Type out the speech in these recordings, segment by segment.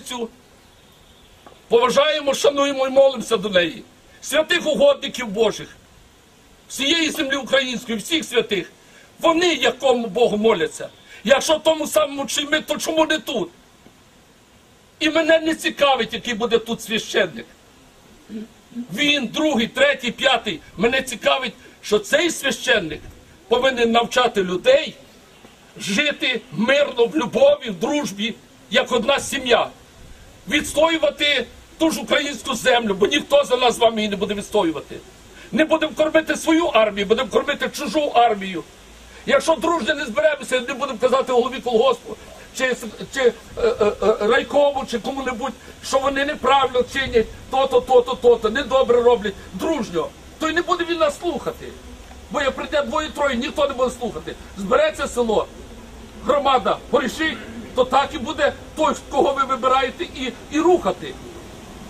Богородицю, поважаємо, шануємо і молимося до неї. Святих угодників Божих, всієї землі української, всіх святих. Вони якому Богу моляться. Якщо тому самому чи ми, то чому не тут? І мене не цікавить, який буде тут священник. Він, другий, третій, п'ятий. Мене цікавить, що цей священник повинен навчати людей жити мирно в любові, в дружбі, як одна сім'я. Відстоювати ту ж українську землю, бо ніхто за нас з вами її не буде відстоювати. Не будемо кормити свою армію, будемо кормити чужу армію. Якщо дружно не зберемося, не будемо казати голові колгоспу, чи, чи е, е, е, райкому, чи кому-небудь, що вони неправильно чинять, то-то, то-то, то-то, недобре роблять, дружньо, то й не буде він нас слухати. Бо як прийде двоє-троє, ніхто не буде слухати. Збереться село, громада порішить, то так і буде той, кого ви вибираєте, і, і рухати.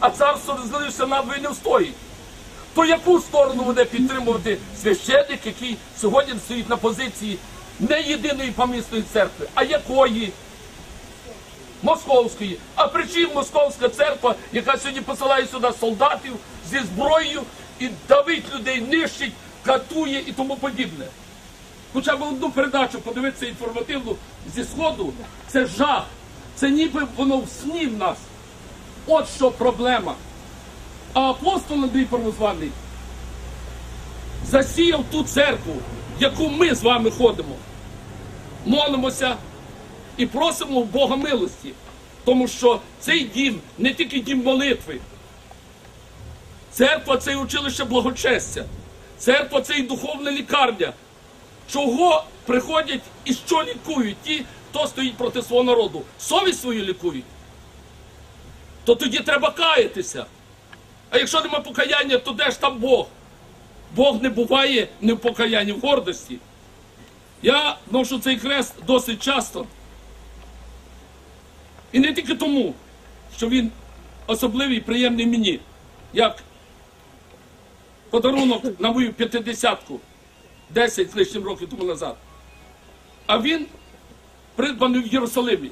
А царство розділився надвоє не встоїть. То яку сторону буде підтримувати священник, який сьогодні стоїть на позиції не єдиної помісної церкви, а якої? Московської. А при чим московська церква, яка сьогодні посилає сюди солдатів зі зброєю і давить людей, нищить, катує і тому подібне. Хоча б одну передачу подивитися інформативну зі сходу, це жах. Це ніби воно в сні в нас. От що проблема. А апостол Андрій Первозваний засіяв ту церкву, в яку ми з вами ходимо. Молимося і просимо в Бога милості. Тому що цей дім не тільки дім молитви. Церква це і училище благочестя. Церква це і духовна лікарня. Чого приходять і що лікують ті, хто стоїть проти свого народу? Совість свою лікують. То тоді треба каятися. А якщо нема покаяння, то де ж там Бог? Бог не буває не в покаянні, в гордості. Я ношу цей хрест досить часто. І не тільки тому, що він особливий і приємний мені, як подарунок на мою п'ятидесятку 10 з лишнім років тому назад. А він придбаний в Єрусалимі.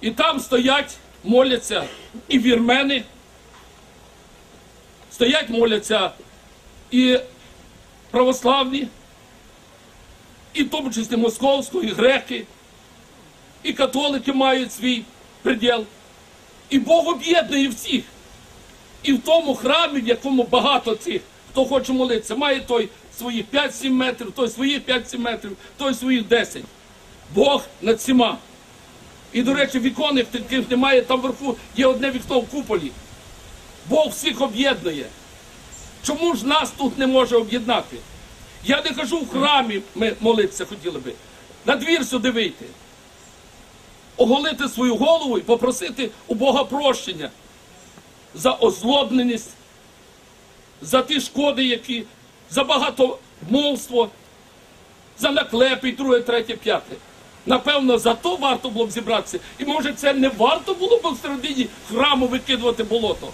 І там стоять, моляться і вірмени, стоять, моляться і православні, і в тому числі московську, і греки, і католики мають свій приділ. І Бог об'єднує всіх. І в тому храмі, в якому багато цих, хто хоче молитися, має той своїх 5-7 метрів, той своїх 5-7 метрів, той своїх 10. Бог над всіма. І, до речі, вікон, таких немає, там вверху є одне вікно в куполі. Бог всіх об'єднує. Чому ж нас тут не може об'єднати? Я не кажу в храмі ми молитися хотіли би. На двір сюди вийти. Оголити свою голову і попросити у Бога прощення за озлобленість, за ті шкоди, які, за багатомовство, за наклепи, друге, третє, п'яте. Напевно, за то варто було б зібратися. І може це не варто було б в середині храму викидувати болото.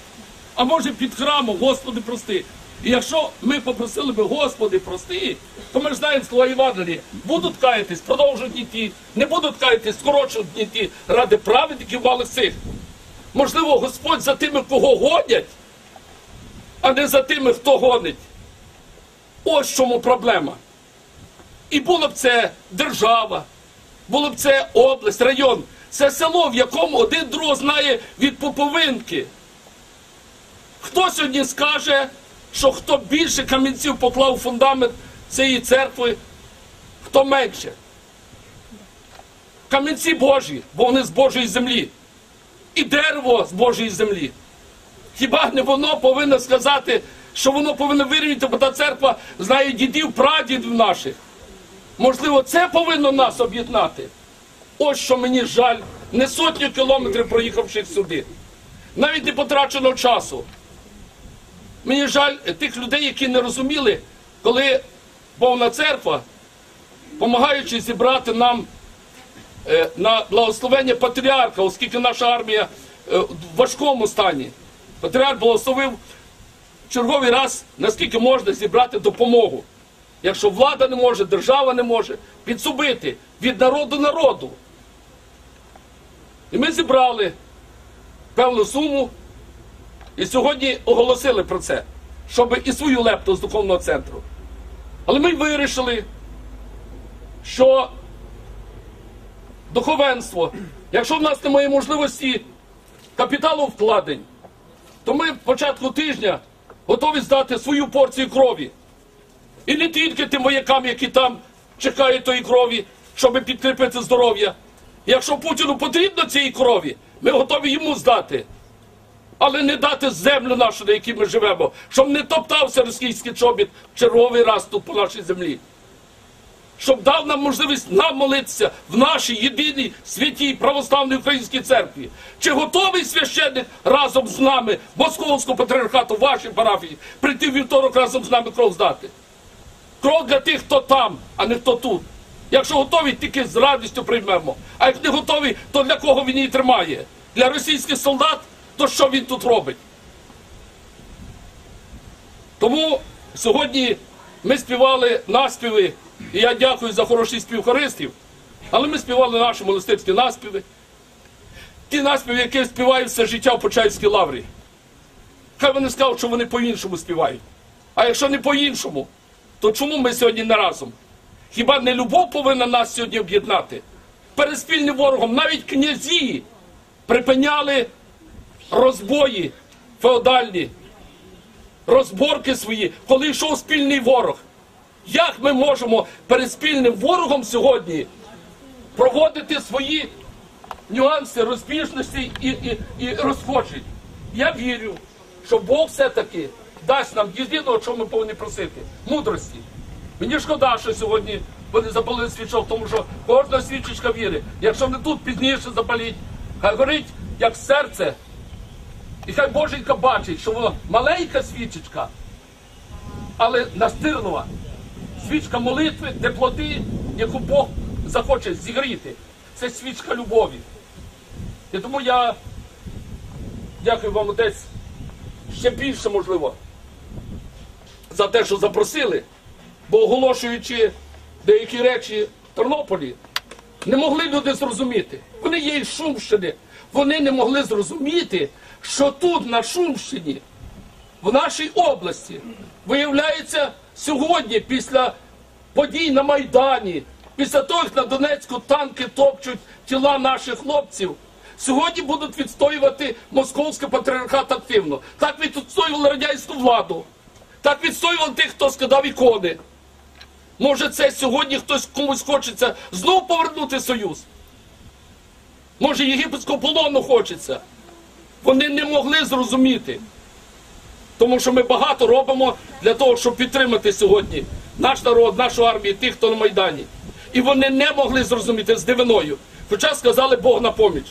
А може під храмом, Господи, прости. І якщо ми попросили би, Господи, прости, то ми ж знаємо слова Євангелія. Будуть каятись, продовжують йти, не будуть каятись, скорочують йти ради праведників мали цих. Можливо, Господь за тими, кого гонять, а не за тими, хто гонить. Ось чому проблема. І було б це держава, було б це область, район. Це село, в якому один другого знає від поповинки. Хто сьогодні скаже, що хто більше камінців поклав у фундамент цієї церкви, хто менше? Камінці Божі, бо вони з Божої землі. І дерево з Божої землі. Хіба не воно повинно сказати, що воно повинно вирівняти, бо та церква знає дідів, прадідів наших. Можливо, це повинно нас об'єднати. Ось що мені жаль, не сотню кілометрів проїхавши сюди. Навіть не потрачено часу. Мені жаль тих людей, які не розуміли, коли повна церква, допомагаючи зібрати нам е, на благословення патріарха, оскільки наша армія е, в важкому стані. Патріарх благословив черговий раз, наскільки можна зібрати допомогу. Якщо влада не може, держава не може, підсубити від народу народу. І ми зібрали певну суму і сьогодні оголосили про це, щоб і свою лепту з духовного центру. Але ми вирішили, що духовенство, якщо в нас немає можливості капіталу вкладень, то ми в початку тижня готові здати свою порцію крові. І не тільки тим воякам, які там чекають тої крові, щоб підкріпити здоров'я. Якщо Путіну потрібно цієї крові, ми готові йому здати. Але не дати землю нашу, на якій ми живемо, щоб не топтався російський чобіт черговий раз тут по нашій землі. Щоб дав нам можливість нам молитися в нашій єдиній святій православній українській церкві. Чи готовий священник разом з нами, московського патріархату, вашій парафії, прийти вівторок разом з нами кров здати? Кров для тих, хто там, а не хто тут. Якщо готові, тільки з радістю приймемо. А як не готові, то для кого він її тримає? Для російських солдат, то що він тут робить? Тому сьогодні ми співали наспіви, і я дякую за хороший спів хористів, але ми співали наші монастирські наспіви. Ті наспіви, які співають все життя в Почаївській лаврі. Хай вони скажуть, що вони по-іншому співають. А якщо не по-іншому, то чому ми сьогодні не разом? Хіба не любов повинна нас сьогодні об'єднати? Перед спільним ворогом навіть князі припиняли розбої феодальні, розборки свої, коли йшов спільний ворог. Як ми можемо перед спільним ворогом сьогодні проводити свої нюанси, розбіжності і, і, і розходжень? Я вірю, що Бог все-таки дасть нам єдиного, що ми повинні просити мудрості. Мені шкода, що сьогодні вони запалили свічок, тому що кожна свічечка віри. Якщо не тут пізніше запаліть, хай горить як серце. І хай Боженька бачить, що воно маленька свічечка, але настирлива. Свічка молитви, теплоти, яку Бог захоче зігріти. Це свічка любові. І тому я дякую вам, отець, ще більше можливо за те, що запросили, бо оголошуючи деякі речі в Тернополі, не могли люди зрозуміти. Вони є із Шумщини. Вони не могли зрозуміти, що тут, на Шумщині, в нашій області, виявляється сьогодні, після подій на Майдані, після того, як на Донецьку танки топчуть тіла наших хлопців, сьогодні будуть відстоювати московський патріархат активно. Так відстоювали радянську владу, так відстоювали тих, хто скидав ікони. Може, це сьогодні хтось комусь хочеться знов повернути союз. Може, єгипетського полону хочеться. Вони не могли зрозуміти. Тому що ми багато робимо для того, щоб підтримати сьогодні наш народ, нашу армію, тих, хто на Майдані. І вони не могли зрозуміти з дивиною. Хоча сказали Бог на поміч.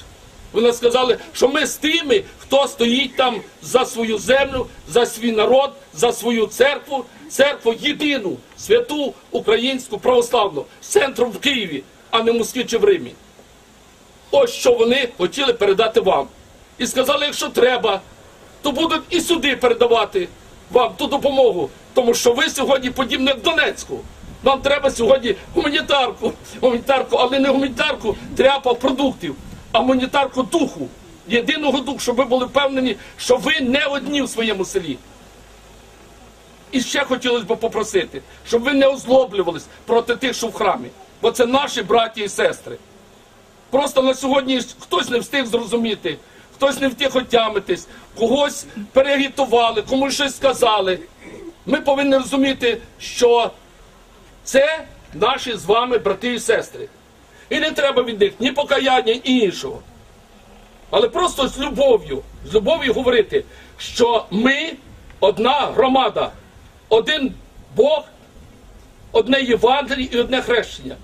Вони сказали, що ми з тими, хто стоїть там за свою землю, за свій народ, за свою церкву, церкву єдину, святу українську православну, центром в Києві, а не в Москві чи в Римі. Ось що вони хотіли передати вам. І сказали, якщо треба, то будуть і сюди передавати вам ту допомогу. Тому що ви сьогодні подібні в Донецьку. Нам треба сьогодні гуманітарку, гуманітарку, але не гуманітарку тряпа продуктів, а гуманітарку духу, єдиного духу, щоб ви були впевнені, що ви не одні в своєму селі. І ще хотілося б попросити, щоб ви не озлоблювались проти тих, що в храмі, бо це наші браті і сестри. Просто на сьогодні хтось не встиг зрозуміти, хтось не встиг отямитись, когось переагітували, комусь щось сказали. Ми повинні розуміти, що це наші з вами брати і сестри. І не треба від них ні покаяння, ні іншого. Але просто з любов'ю, з любов'ю говорити, що ми одна громада, один Бог, одне Євангеліє і одне хрещення.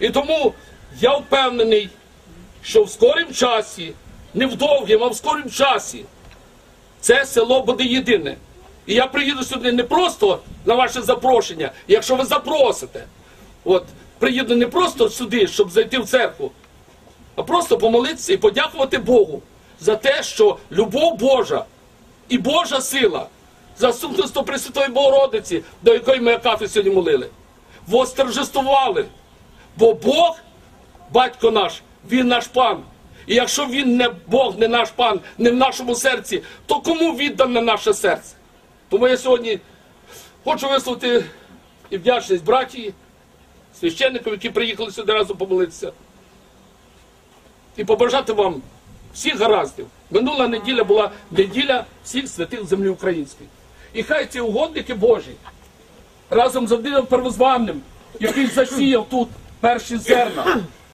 І тому я впевнений, що в скорім часі, не в довгім, а в скорім часі, це село буде єдине. І я приїду сюди не просто на ваше запрошення, якщо ви запросите. От, приїду не просто сюди, щоб зайти в церкву, а просто помолитися і подякувати Богу за те, що любов Божа і Божа сила, заступництво Пресвятої Богородиці, до якої ми Акафи сьогодні молили, восторжествували. Бо Бог, батько наш, він наш пан. І якщо він не Бог, не наш пан, не в нашому серці, то кому віддане наше серце? Тому я сьогодні хочу висловити і вдячність братії, священникам, які приїхали сюди разом помолитися. І побажати вам всіх гараздів. Минула неділя була неділя всіх святих землі української. І хай ці угодники Божі разом з одним Первозванним, який засіяв тут перші зерна,